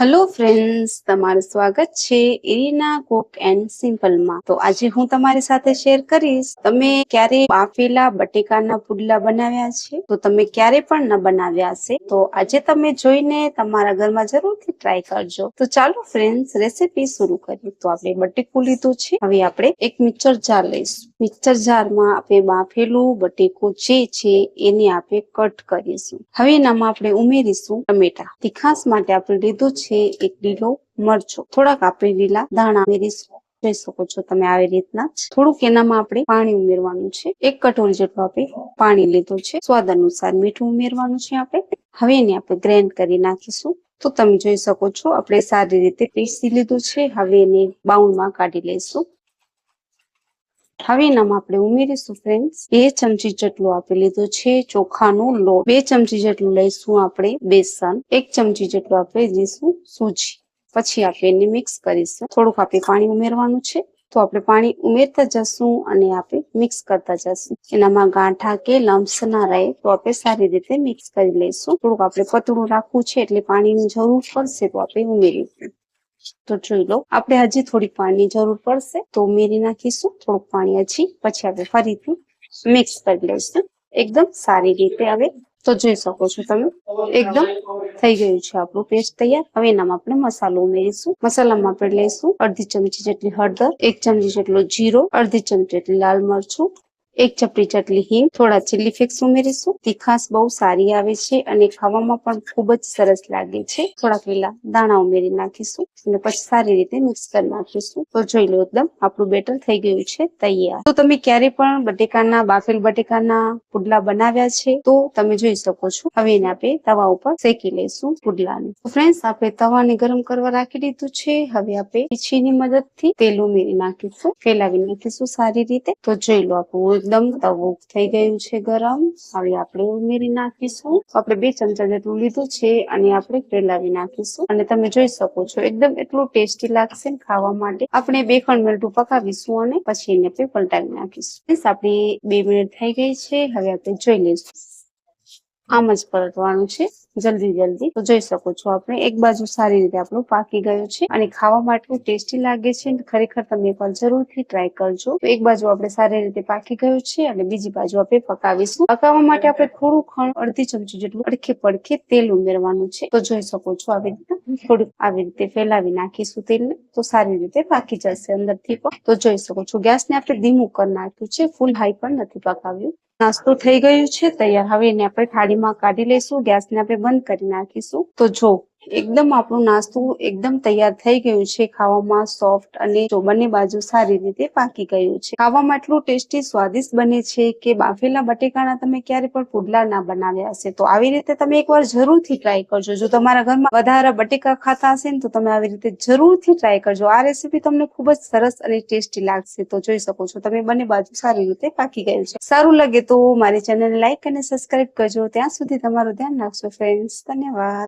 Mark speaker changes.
Speaker 1: Hello friends તમારું સ્વાગત છે ઇરીના કુક એન્ડ સિમ્પલમાં તો આજે હું તમારી સાથે શેર કરીશ, તમે ક્યારે બાફેલા બટેકાના પુડલા બનાવ્યા છે? તો તમે ક્યારે પણ ન બનાવ્યા હશે, તો આજે તમે જોઈને તમારા ઘરમાં જરૂરથી ટ્રાય કરજો. તો ચાલો ફ્રેન્ડ્સ રેસીપી શરૂ કરીએ. તો આપણે બટેકું લીધું છે. હવે આપણે એક મિક્સર જાર લઈશું. મિક્સર જારમાં આપણે બાફેલું બટેકું જે છે એને આપણે કટ કરીશું. હવે એનામાં આપણે ઉમેરીશું ટમેટા. તીખાસ માટે આપણે લીધું છે એક લીલો મરચો. થોડાક આપણે લીલા દાણા ઉમેરીશું. જોઈ શકો છો તમે આવી રીતના થોડુંક એનામાં આપણે પાણી ઉમેરવાનું છે. એક કટોરી જેટલું આપણે પાણી લીધું છે. સ્વાદ અનુસાર મીઠું ઉમેરવાનું છે આપણે. હવે એને આપણે ગ્રેન્ડ કરી નાખીશું. તો તમે જોઈ શકો છો આપણે સારી રીતે પીસી લીધું છે. હવે એને બાઉલમાં કાઢી લઈશું. હવે એનામાં આપણે ઉમેરીશું ફ્રેન્ડ્સ બે ચમચી જેટલું આપણે લીધું છે ચોખાનો લોટ. બે ચમચી જેટલું લઈશું આપણે બેસન. એક ચમચી જેટલું આપણે લઈશું સૂજી. પછી આપણે એને મિક્સ કરીશું. થોડુંક આપણે પાણી ઉમેરવાનું છે, તો આપણે પાણી ઉમેરતા જશું અને આપણે મિક્સ કરતા જશું. એનામાં ગાંઠા કે લમ્સ ના રહે, તો આપણે સારી રીતે મિક્સ કરી લઈશું. થોડુંક આપણે પતળું રાખવું છે એટલે પાણીની જરૂર પડશે તો આપણે ઉમેરીશું. તો જોઈ લો. આપણે હજી થોડીક પાણીની જરૂર પડશે. તો ઉમેરી નાખીશું. થોડુંક પાણી હજી. પછી આપણે ફરીથી મિક્સ કરી લઈશું. એકદમ સારી રીતે હવે. તો જોઈ શકો છો તમે. એકદમ થઈ ગયું છે આપણું પેસ્ટ તૈયાર. હવે એનામાં આપણે મસાલો ઉમેરીશું. મસાલામાં આપણે લઈશું. અડધી ચમચી જેટલી હળદર, એક ચમચી જેટલો જીરો, અડધી ચમચી જેટલી લાલ મરચું એક ચપટી ચટલી હિંગ, થોડા ચીલી ફ્લેક્સ ઉમેરીશું. તીખાસ બહુ સારી આવે છે અને ખાવામાં પણ ખૂબ જ સરસ લાગે છે. થોડાક લીલા દાણા ઉમેરી નાખીશું અને પછી સારી રીતે મિક્સ કરી નાખીશું. તો જોઈ લો એકદમ આપણું બેટર થઈ ગયું છે, તૈયાર. તો તમે ક્યારે પણ બટેકાના, બાફેલ બટેકાના પુડલા બનાવ્યા છે, તો તમે જોઈ શકો છો. હવે એને આપણે તવા ઉપર શેકી લઈશું પુડલાને. ફ્રેન્ડ્સ આપણે તવાને ગરમ કરવા રાખી દીધું છે. હવે આપણે પીછીની મદદથી તેલ ઉમેરી નાખીશું. ફેલાવી નાખીશું સારી રીતે. તો જોઈ લો આપણું એકદમ તવો થઈ ગયું છે ગરમ. હવે આપણે ઉમેરી નાખીશું. આપણે બે ચમચા જેટલું લીધું છે અને આપણે ફેલાવી નાખીશું. અને તમે જોઈ શકો છો, એકદમ એટલું ટેસ્ટી લાગશે ખાવા માટે. આપણે બે ખંડ મિનિટ પકાવીશું અને પછી એને આપણે પલટાવી નાખીશું. આપણી બે મિનિટ થઈ ગઈ છે. હવે આપણે જોઈ લઈશું. આમ જ પલટવાનું છે. જલ્દી જલ્દી. જોઈ શકો છો આપણે. એક બાજુ સારી રીતે આપણું પાકી ગયું છે અને ખાવા માટે ટેસ્ટી લાગે છે. ખરેખર તમે પણ જરૂરથી ટ્રાય કરજો. તો એક બાજુ આપણે સારી રીતે પાકી ગયું છે અને બીજી બાજુ આપણે પકાવીશું. પકાવવા માટે આપણે થોડું ખણ, અડધી ચમચી જેટલું અડખે પડખે તેલ ઉમેરવાનું છે. તો જોઈ શકો છો આવી રીતે. થોડુંક આવી રીતે ફેલાવી નાખીશું તેલને. તો સારી રીતે પાકી જશે અંદરથી પણ. તો જોઈ શકો છો. ગેસને આપણે ધીમું કરી નાખ્યું છે. ફૂલ હાઈ પણ નથી પકાવ્યું. નાસ્તો થઈ ગયું છે. તૈયાર હવે એને આપણે થાળીમાં કાઢી લઈશું. ગેસને આપણે બંધ કરી નાખીશું. તો જો એકદમ આપણું નાસ્તું એકદમ તૈયાર થઈ ગયું છે. ખાવામાં સોફ્ટ અને બંને બાજુ સારી રીતે પાકી ગયું છે. ખાવામાં એટલું ટેસ્ટી સ્વાદિષ્ટ બને છે કે બાફેલા બટેકાના તમે ક્યારે પણ પુડલા ના બનાવ્યા હશે. તો આવી રીતે તમે એકવાર જરૂરથી ટ્રાય કરજો. જો તમારા ઘરમાં વધારે બટેકા ખાતા હશે ને તો તમે આવી રીતે જરૂરથી ટ્રાય કરજો. આ રેસીપી તમને ખૂબ જ સરસ અને ટેસ્ટી લાગશે. તો જોઈ શકો છો, તમે બંને બાજુ સારી રીતે પાકી ગયું છે. સારું લાગે તો મારી ચેનલને લાઈક અને સબસ્ક્રાઇબ કરજો. ત્યાં સુધી તમારું ધ્યાન રાખજો ફ્રેન્ડ્સ ધન્યવાદ.